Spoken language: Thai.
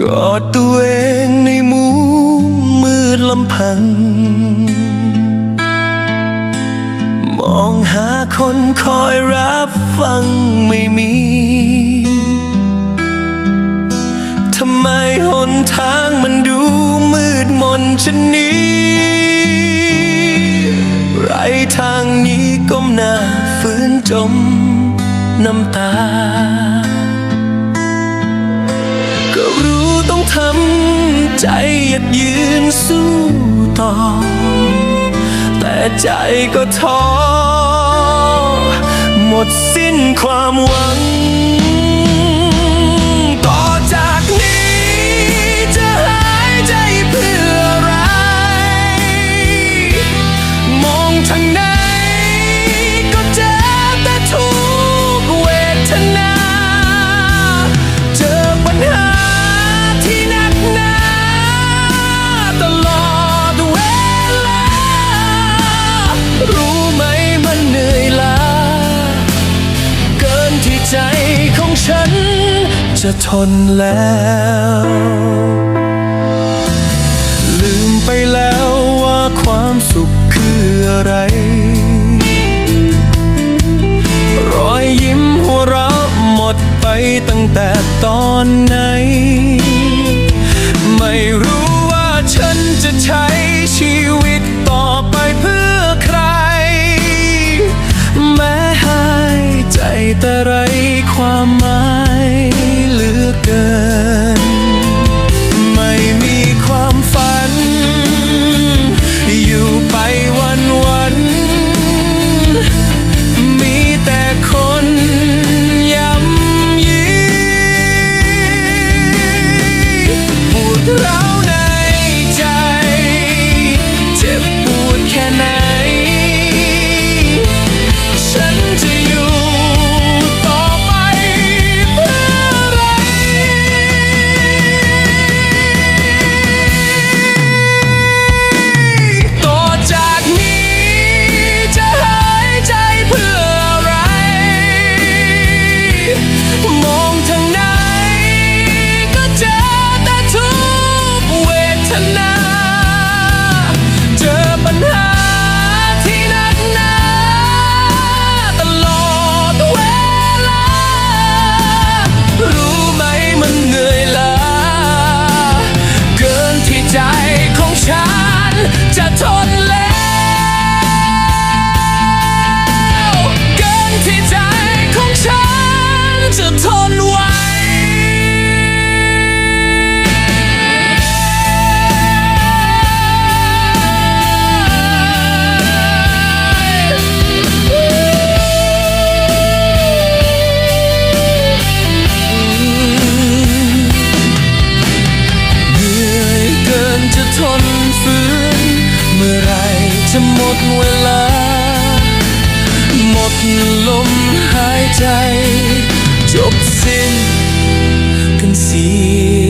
กอดตัวเองในมุมมืดลำพัง มองหาคนคอยรับฟังไม่มี ทำไมหนทางมันดูมืดมนชนนี้ ไรทางนี้ก้มหน้าฝืนจมน้ำตา ทำใจหยัดยืนสู้ต่อ แต่ใจก็ท้อ หมดสิ้นความหวัง จะทนแล้ว ลืมไปแล้วว่าความสุขคืออะไร รอยยิ้มหัวเราะหมดไปตั้งแต่ตอนไหน หมดเวลา หมดลมหายใจ จบสิ้นกันเสีย